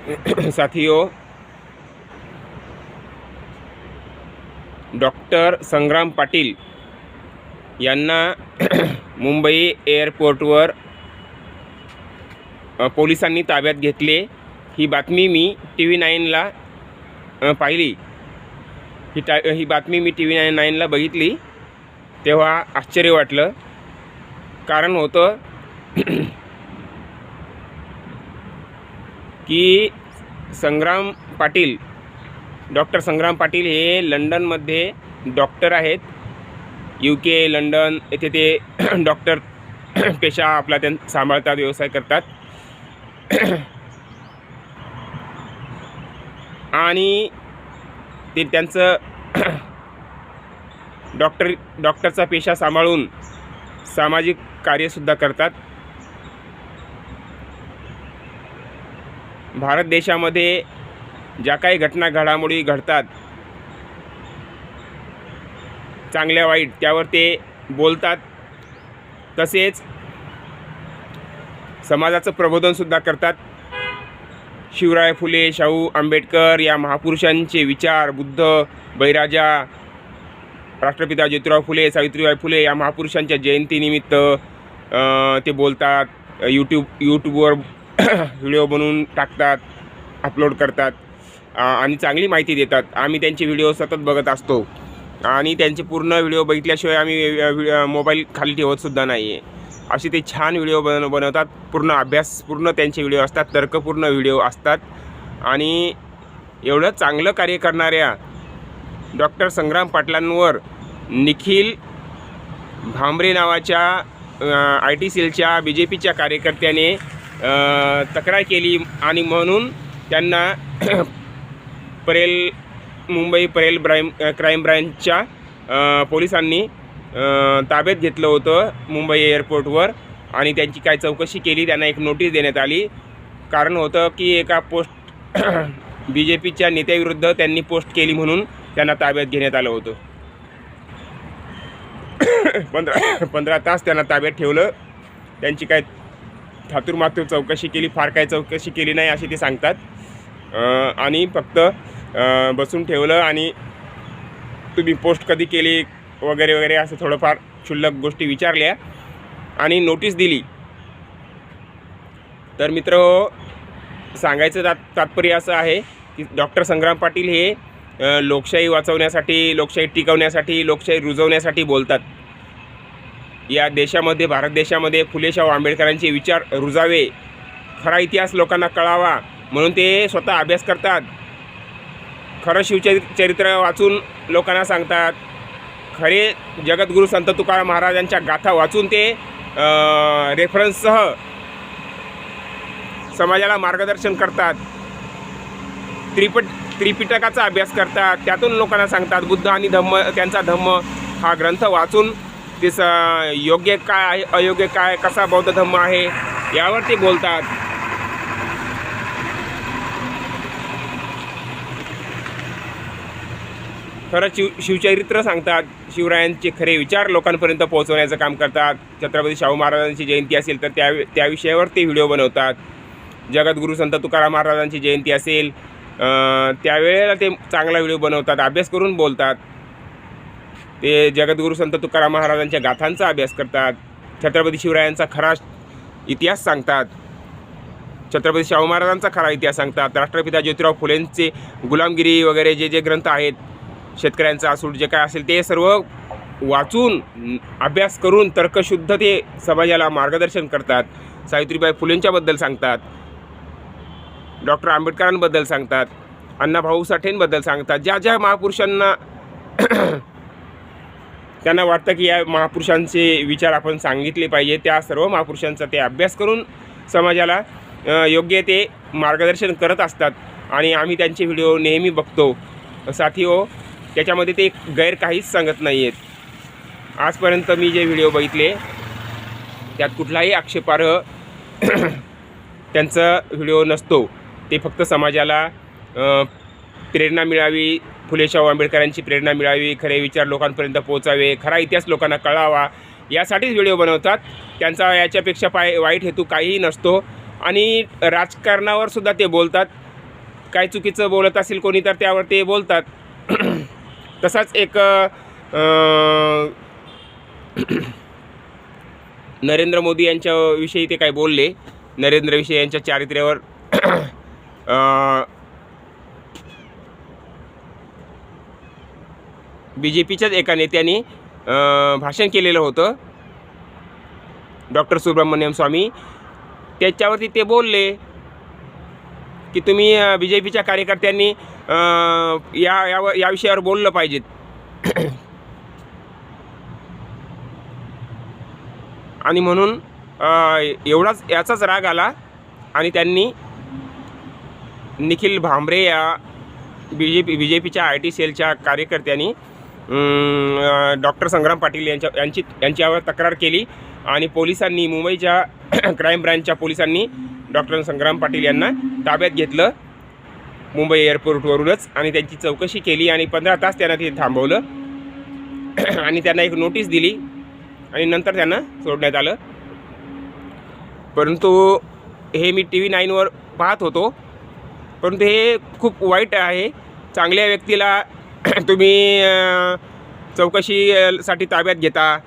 साथियों डॉक्टर संग्राम पाटील यांना मुंबई एअरपोर्टवर पोलिसांनी ताब्यात घेतले. ही बातमी मी टी व्ही नाईनला पाहिली. ही टा ही बातमी मी टी व्ही नाईन नाईनला बघितली. तेव्हा आश्चर्य वाटलं. कारण होतं की संग्राम पाटील डॉक्टर संग्राम पाटील हे लंडनमध्ये डॉक्टर आहेत. यू के लंडन येथे ते डॉक्टर पेशा आपला त्यां सांभाळतात व्यवसाय करतात. आणि ते त्यांचं डॉक्टर डॉक्टरचा पेशा सांभाळून सामाजिक कार्यसुद्धा करतात. भारत देशामध्ये ज्या काही घटना घडामोडी घडतात चांगल्या वाईट त्यावर ते बोलतात. तसेच समाजाचं प्रबोधनसुद्धा करतात. शिवराय फुले शाहू आंबेडकर या महापुरुषांचे विचार बुद्ध बैराजा राष्ट्रपिता ज्योतिराव फुले सावित्रीबाई फुले या महापुरुषांच्या जयंतीनिमित्त ते बोलतात. यूट्यूब यूट्यूबवर व्हिडिओ बनवून टाकतात अपलोड करतात आणि चांगली माहिती देतात. आम्ही त्यांचे व्हिडिओ सतत बघत असतो. आणि त्यांचे पूर्ण व्हिडिओ बघितल्याशिवाय आम्ही मोबाईल खाली ठेवतसुद्धा नाही आहे असे ते छान व्हिडिओ बन बनवतात. पूर्ण अभ्यास पूर्ण त्यांचे व्हिडिओ असतात. तर्कपूर्ण व्हिडिओ असतात. आणि एवढं चांगलं कार्य करणाऱ्या डॉक्टर संग्राम पाटलांवर निखिल भांबरे नावाच्या आय टी सेलच्या बी जे पीच्या कार्यकर्त्याने तक्रार केली आणि म्हणून त्यांना परेल मुंबई परेल ब्राईम क्राईम ब्रँचच्या पोलिसांनी ताब्यात घेतलं होतं मुंबई एअरपोर्टवर आणि त्यांची काय चौकशी केली त्यांना एक नोटीस देण्यात आली. कारण होतं की एका पोस्ट बी जे पीच्या नेत्याविरुद्ध त्यांनी पोस्ट केली म्हणून त्यांना ताब्यात घेण्यात आलं होतं. पंधरा पंधरा तास त्यांना ताब्यात ठेवलं. त्यांची काय थातूरमातूर चौकशी केली फार काय चौकशी केली नाही असे ते सांगतात. आणि फक्त बसून ठेवलं आणि तुम्ही पोस्ट कधी केली वगैरे वगैरे असं थोडंफार क्षुल्लक गोष्टी विचारल्या आणि नोटीस दिली. तर मित्र सांगायचं तात तात्पर्य असं आहे की डॉक्टर संग्राम पाटील हे लोकशाही वाचवण्यासाठी लोकशाही टिकवण्यासाठी लोकशाही रुजवण्यासाठी बोलतात. या देशामध्ये भारत देशामध्ये फुलेशाहू आंबेडकरांचे विचार रुजावे. खरा इतिहास लोकांना कळावा म्हणून ते स्वतः अभ्यास करतात. खरं शिवचरि चरित्र वाचून लोकांना सांगतात. खरे जगद्गुरू संत तुकाराम महाराजांच्या गाथा वाचून ते रेफरन्ससह समाजाला मार्गदर्शन करतात. त्रिपट त्रिपिटकाचा अभ्यास करतात. त्यातून लोकांना सांगतात बुद्ध आणि धम्म त्यांचा धम्म हा ग्रंथ वाचून ते स योग्य काय आहे अयोग्य काय कसा बौद्ध धम्म आहे यावर ते बोलतात. खरं शिव शिवचरित्र सांगतात शिवरायांचे खरे विचार लोकांपर्यंत पोहोचवण्याचं काम करतात. छत्रपती शाहू महाराजांची जयंती असेल तर त्या त्या विषयावर ते व्हिडिओ बनवतात. जगद्गुरू संत तुकाराम महाराजांची जयंती असेल त्यावेळेला ते चांगला व्हिडिओ बनवतात अभ्यास करून बोलतात. ते जगद्गुरू संत तुकाराम महाराजांच्या गाथांचा अभ्यास करतात. छत्रपती शिवरायांचा खरा इतिहास सांगतात. छत्रपती शाहू महाराजांचा खरा इतिहास सांगतात. राष्ट्रपिता ज्योतिराव फुलेंचे गुलामगिरी वगैरे जे जे ग्रंथ आहेत शेतकऱ्यांचा असूट जे काय असेल ते सर्व वाचून अभ्यास करून तर्कशुद्ध ते समाजाला मार्गदर्शन करतात. सावित्रीबाई फुलेंच्याबद्दल सांगतात. डॉक्टर आंबेडकरांबद्दल सांगतात. अण्णाभाऊ साठेंबद्दल सांगतात. ज्या ज्या महापुरुषांना त्यांना वाटतं की या महापुरुषांचे विचार आपण सांगितले पाहिजे. त्या सर्व महापुरुषांचा ते अभ्यास करून समाजाला योग्य ते मार्गदर्शन करत असतात. आणि आम्ही त्यांचे व्हिडिओ नेहमी बघतो. साथी हो त्याच्यामध्ये ते गैर काहीच सांगत नाही आहेत आजपर्यंत मी जे व्हिडिओ बघितले त्यात कुठलाही आक्षेपार्ह त्यांचा व्हिडिओ नसतो. ते फक्त समाजाला प्रेरणा मिळावी फुले शाहू आंबेडकरांची प्रेरणा मिळावी खरे विचार लोकांपर्यंत पोहोचावे खरा इतिहास लोकांना कळावा यासाठीच व्हिडिओ बनवतात. त्यांचा याच्यापेक्षा पाय वाईट हेतू काहीही नसतो आणि राजकारणावर सुद्धा ते बोलतात. काय चुकीचं बोलत असेल कोणी तर त्यावर ते बोलतात. तसाच एक नरेंद्र मोदी यांच्याविषयी ते काय बोलले. नरेंद्रविषयी यांच्या चारित्र्यावर बी जे पीच्याच एका नेत्याने भाषण केलेलं होतं. डॉक्टर सुब्रमण्यम स्वामी. त्याच्यावरती ते बोलले की तुम्ही बी जे पीच्या कार्यकर्त्यांनी या यावर या विषयावर बोललं पाहिजेत. आणि म्हणून एवढाच याचाच राग आला आणि त्यांनी निखिल भांबरे या B J P B J पीच्या आय टी सेलच्या कार्यकर्त्यांनी डॉक्टर संग्राम पाटील यांच्या यांची यांच्यावर तक्रार केली आणि पोलिसांनी मुंबईच्या क्राईम ब्रँचच्या पोलिसांनी डॉक्टर संग्राम पाटील यांना ताब्यात घेतलं मुंबई एअरपोर्टवरूनच आणि त्यांची चौकशी केली आणि पंधरा तास त्यांना तिथे थांबवलं. आणि त्यांना एक नोटीस दिली आणि नंतर त्यांना सोडण्यात आलं. परंतु हे मी टी व्ही नाईनवर पाहत होतो. परंतु हे खूप वाईट आहे. चांगल्या व्यक्तीला तुम्ही चौकशीसाठी ताब्यात घेता.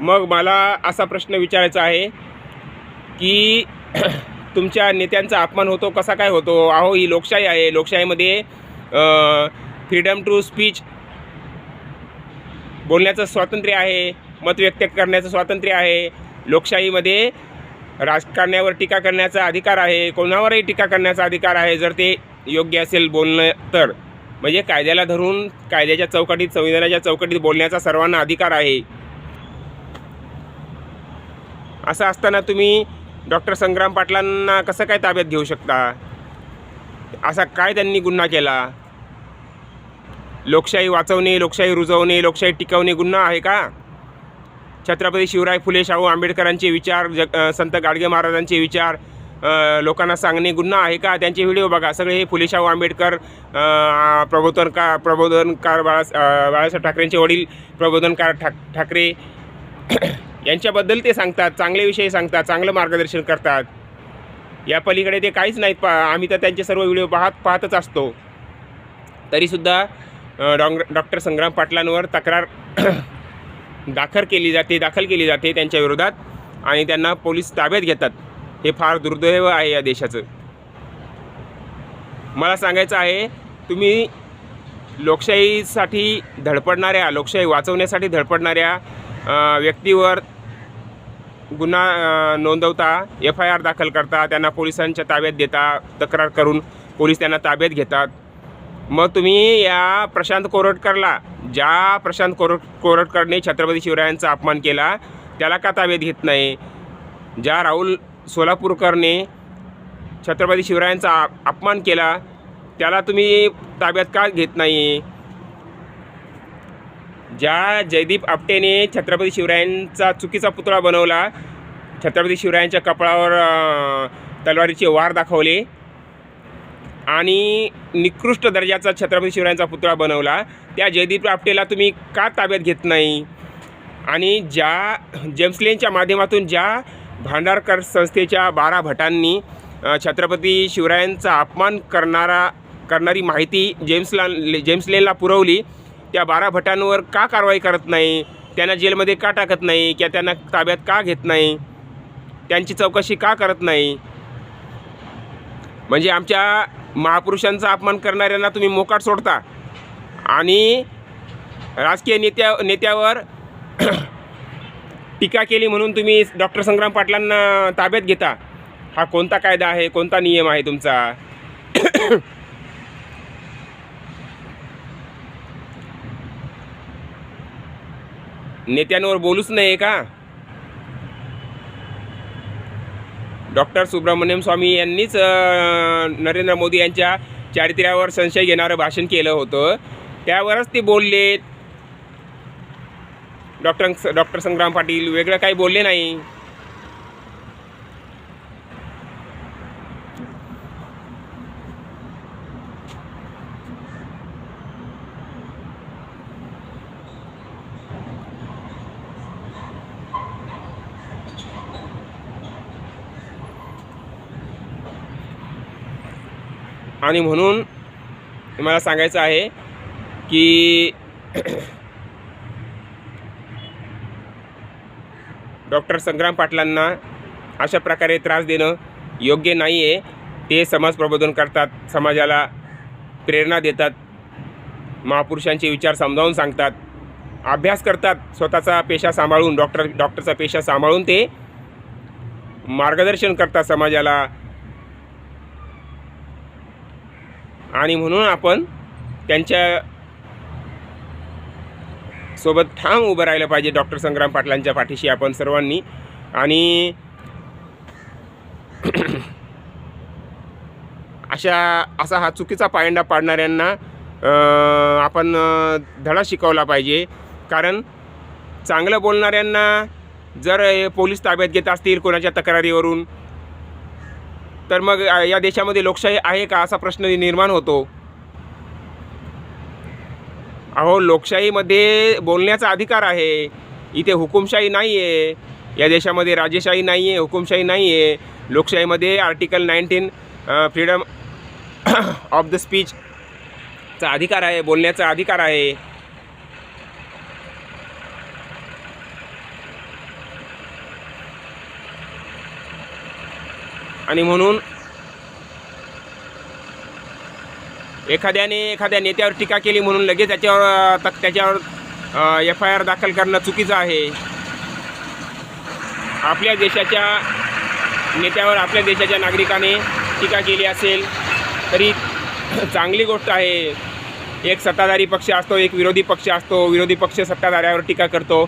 मग मला असा प्रश्न विचारायचा आहे की तुमच्या नेत्यांचा अपमान होतो कसा काय होतो? अहो ही लोकशाही आहे. लोकशाहीमध्ये फ्रीडम टू स्पीच बोलण्याचं स्वातंत्र्य आहे मत व्यक्त करण्याचं स्वातंत्र्य आहे. लोकशाहीमध्ये राजकारण्यावर टीका करण्याचा अधिकार आहे कोणावरही टीका करण्याचा अधिकार आहे जर ते योग्य असेल बोलणं तर. म्हणजे कायद्याला धरून कायद्याच्या चौकटीत संविधानाच्या चौकटीत बोलण्याचा सर्वांना अधिकार आहे. असं असताना तुम्ही डॉक्टर संग्राम पाटलांना कसं काय ताब्यात घेऊ शकता? असा काय त्यांनी गुन्हा केला? लोकशाही वाचवणे लोकशाही रुजवणे लोकशाही टिकवणे गुन्हा आहे का? छत्रपती शिवराय फुले शाहू आंबेडकरांचे विचार जग संत गाडगे महाराजांचे विचार लोकांना सांगणे गुन्हा आहे का? त्यांचे व्हिडिओ बघा. सगळे हे फुलेशाहू आंबेडकर प्रबोधनकार प्रबोधनकार बाळा बाळासाहेब ठाकरेंचे वडील प्रबोधनकार ठाक ठाकरे यांच्याबद्दल ते सांगतात. चांगले विषय सांगतात. चांगलं मार्गदर्शन करतात. या पलीकडे ते काहीच नाहीत. पा आम्ही तर त्यांचे सर्व व्हिडिओ पाहत पाहतच असतो. तरीसुद्धा डॉंग डॉक्टर संग्राम पाटलांवर तक्रार दाखल केली जाते दाखल केली जाते त्यांच्या विरोधात आणि त्यांना पोलीस ताब्यात घेतात. हे फार दुर्दैव आहे या देशाचं. मला सांगायचं आहे तुम्ही लोकशाहीसाठी धडपडणाऱ्या लोकशाही वाचवण्यासाठी धडपडणाऱ्या व्यक्तीवर गुन्हा नोंदवता एफ आय आर दाखल करता त्यांना पोलिसांच्या ताब्यात देता तक्रार करून पोलीस त्यांना ताब्यात घेतात. मग तुम्ही या प्रशांत कोरटकरला ज्या प्रशांत कोरट कोरटकरने छत्रपती शिवरायांचा अपमान केला त्याला का ताब्यात घेत नाही? ज्या राहुल सोलापूरकरने छत्रपती शिवरायांचा अपमान केला त्याला तुम्ही ताब्यात का घेत नाही? ज्या जयदीप आपटेने छत्रपती शिवरायांचा चुकीचा पुतळा बनवला छत्रपती शिवरायांच्या कपाळावर तलवारीचे वार दाखवले आणि निकृष्ट दर्जाचा छत्रपती शिवरायांचा पुतळा बनवला त्या जयदीप आपटेला तुम्ही का ताब्यात घेत नाही? आणि ज्या जेम्स लेनच्या माध्यमातून ज्या भांडारकर संस्थेच्या बारा भटांनी छत्रपती शिवरायांचा अपमान करणारा करणारी माहिती जेम्सला जेम्स लेनला पुरवली. त्या बारा भटांवर का कारवाई करत नाही? त्यांना जेलमध्ये का टाकत नाही? किंवा त्यांना ताब्यात का घेत नाही? त्यांची चौकशी का करत नाही? म्हणजे आमच्या महापुरुषांचा अपमान करणाऱ्यांना तुम्ही मोकाट सोडता. आणि राजकीय नेत्या नेत्यावर टीका केली म्हणून तुम्ही डॉक्टर संग्राम पाटलांना ताब्यात घेता. हा कोणता कायदा आहे? कोणता नियम आहे तुमचा? नेत्यांवर बोलूच नाही का? डॉक्टर सुब्रमण्यम स्वामी यांनीच नरेंद्र मोदी यांच्या चारित्र्यावर संशय घेणारं भाषण केलं होतं. त्यावरच ते बोलले डॉक्टर डॉक्टर संग्राम पाटील वेगळं काही बोलले नाही. आणि म्हणून मला सांगायचं आहे की डॉक्टर संग्राम पाटलांना अशा प्रकारे त्रास देणं योग्य नाही आहे ते समाज प्रबोधन करतात समाजाला प्रेरणा देतात महापुरुषांचे विचार समजावून सांगतात. अभ्यास करतात स्वतःचा पेशा सांभाळून डॉक्टर डॉक्टरचा पेशा सांभाळून ते मार्गदर्शन करतात समाजाला. आणि म्हणून आपण त्यांच्या सोबत ठाम उभं राहिलं पाहिजे डॉक्टर संग्राम पाटलांच्या पाठीशी आपण सर्वांनी. आणि अशा असा हा चुकीचा पायंडा पाडणाऱ्यांना आपण धडा शिकवला पाहिजे. कारण चांगलं बोलणाऱ्यांना जर पोलीस ताब्यात घेत असतील कोणाच्या तक्रारीवरून तर मग या देशामध्ये लोकशाही आहे का असा प्रश्न निर्माण होतो. अहो लोकशाहीमध्ये बोलण्याचा अधिकार आहे. इथे हुकुमशाही नाही आहे या देशामध्ये राजेशाही नाही आहे हुकुमशाही नाही आहे लोकशाहीमध्ये article nineteen freedom of the स्पीचचा अधिकार आहे बोलण्याचा अधिकार आहे. आणि म्हणून एखाद्याने एखाद्या नेत्यावर टीका केली म्हणून लगेच त्याच्यावर तक त्याच्यावर एफ आय आर दाखल करणं चुकीचं आहे. आपल्या देशाच्या नेत्यावर आपल्या देशाच्या नागरिकाने टीका केली असेल तरी चांगली गोष्ट आहे. एक सत्ताधारी पक्ष असतो एक विरोधी पक्ष असतो. विरोधी पक्ष सत्ताधाऱ्यावर टीका करतो.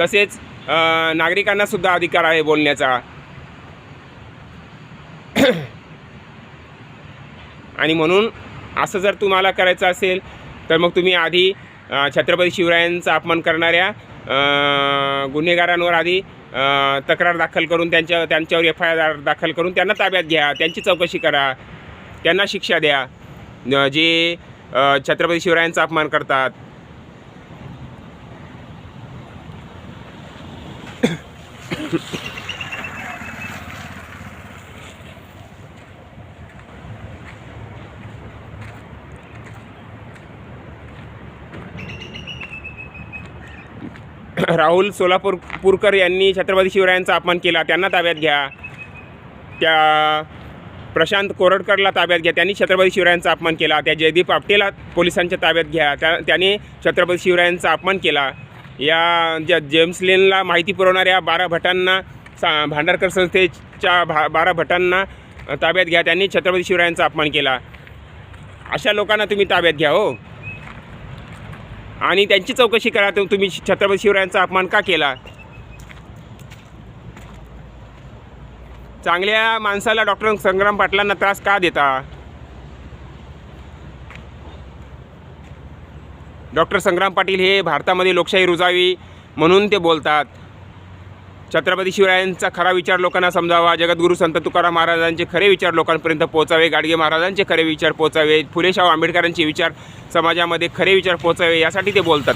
तसेच नागरिकांनासुद्धा अधिकार आहे बोलण्याचा. आणि म्हणून असं जर तुम्हाला करायचं असेल तर मग तुम्ही आधी छत्रपती शिवरायांचा अपमान करणाऱ्या गुन्हेगारांवर आधी तक्रार दाखल करून त्यांच्या त्यांच्यावर एफ आय आर दाखल करून त्यांना ताब्यात घ्या त्यांची चौकशी करा त्यांना शिक्षा द्या. जे छत्रपती शिवरायांचा अपमान करतात. राहुल सोलापूर पूरकर यांनी छत्रपती शिवरायांचा अपमान केला. त्यांना ताब्यात घ्या. त्या प्रशांत कोरडकरला ताब्यात घ्या. त्यांनी छत्रपती शिवरायांचा अपमान केला. त्या जयदीप आपटेला पोलिसांच्या ताब्यात घ्या. त्या त्याने छत्रपती शिवरायांचा अपमान केला. या ज्या जेम्स लेनला माहिती पुरवणाऱ्या बारा भटांना सा भांडारकर संस्थेच्या भा बारा भटांना ताब्यात घ्या. त्यांनी छत्रपती शिवरायांचा अपमान केला. अशा लोकांना तुम्ही ताब्यात घ्या हो. आणि त्यांची चौकशी करा. तुम्ही छत्रपती शिवरायांचा अपमान का केला? चांगल्या माणसाला डॉक्टर संग्राम पाटलांना त्रास का देता? डॉक्टर संग्राम पाटील हे भारतामध्ये लोकशाही रुजावी म्हणून ते बोलतात. छत्रपती शिवरायांचा खरा विचार लोकांना समजावा जगद्गुरू संत तुकाराम महाराजांचे खरे विचार लोकांपर्यंत पोहोचावे गाडगे महाराजांचे खरे विचार पोहोचावे फुले शाहू आंबेडकरांचे विचार समाजामध्ये खरे विचार पोहोचावे यासाठी ते बोलतात.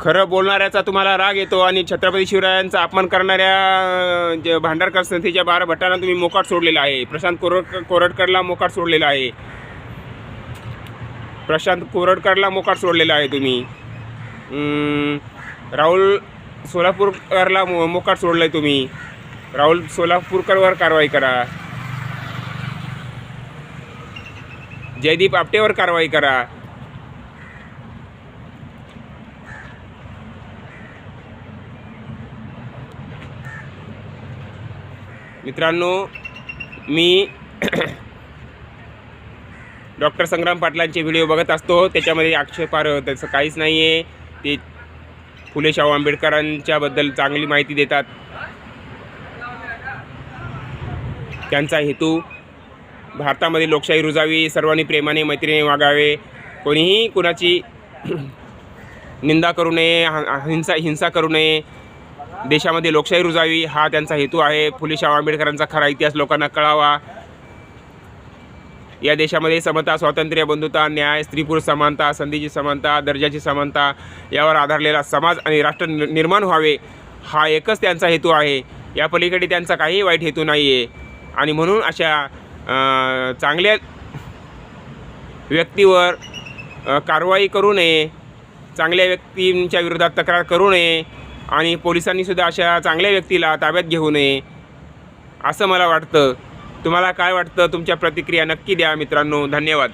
खरं बोलणाऱ्याचा तुम्हाला राग येतो आणि छत्रपती शिवरायांचा अपमान करणाऱ्या जे भांडारकर संस्थेच्या बारा भट्टांना तुम्ही मोकाट सोडलेला आहे. प्रशांत कोरड कोरडकरला मोकाट सोडलेला आहे. प्रशांत कोरडकरला मोकाट सोडलेला आहे तुम्ही. राहुल सोलापूरकरला मो मोकाट सोडलं आहे तुम्ही. राहुल सोलापूरकरवर कारवाई करा. जयदीप आपटेवर कारवाई करा. मित्रांनो मी डॉक्टर संग्राम पाटलांचे व्हिडिओ बघत असतो. त्याच्यामध्ये आक्षेपार त्याचं काहीच नाही आहे ते फुले शाहू आंबेडकरांच्याबद्दल चांगली माहिती देतात. त्यांचा हेतू भारतामध्ये लोकशाही रुजावी सर्वांनी प्रेमाने मैत्रीने वागावे. कोणीही कुणाची निंदा करू नये हिंसा हिंसा करू नये. देशामध्ये लोकशाही रुजावी हा त्यांचा हेतू आहे. फुले आंबेडकरांचा खरा इतिहास लोकांना कळावा. या देशामध्ये समता स्वातंत्र्य बंधुता न्याय स्त्री पुरुष समानता संधीची समानता दर्जाची समानता यावर आधारलेला समाज आणि राष्ट्र नि- निर्माण व्हावे हा एकच त्यांचा हेतू आहे. या पलीकडे त्यांचा काही वाईट हेतू नाही आहे आणि म्हणून अशा चांगल्या व्यक्तीवर कारवाई करू नये. चांगल्या व्यक्तींच्या विरोधात तक्रार करू नये. आणि पोलिसांनीसुद्धा अशा चांगल्या व्यक्तीला ताब्यात घेऊ नये असं मला वाटतं. तुम्हाला काय वाटतं? तुमच्या प्रतिक्रिया नक्की द्या मित्रांनो. धन्यवाद.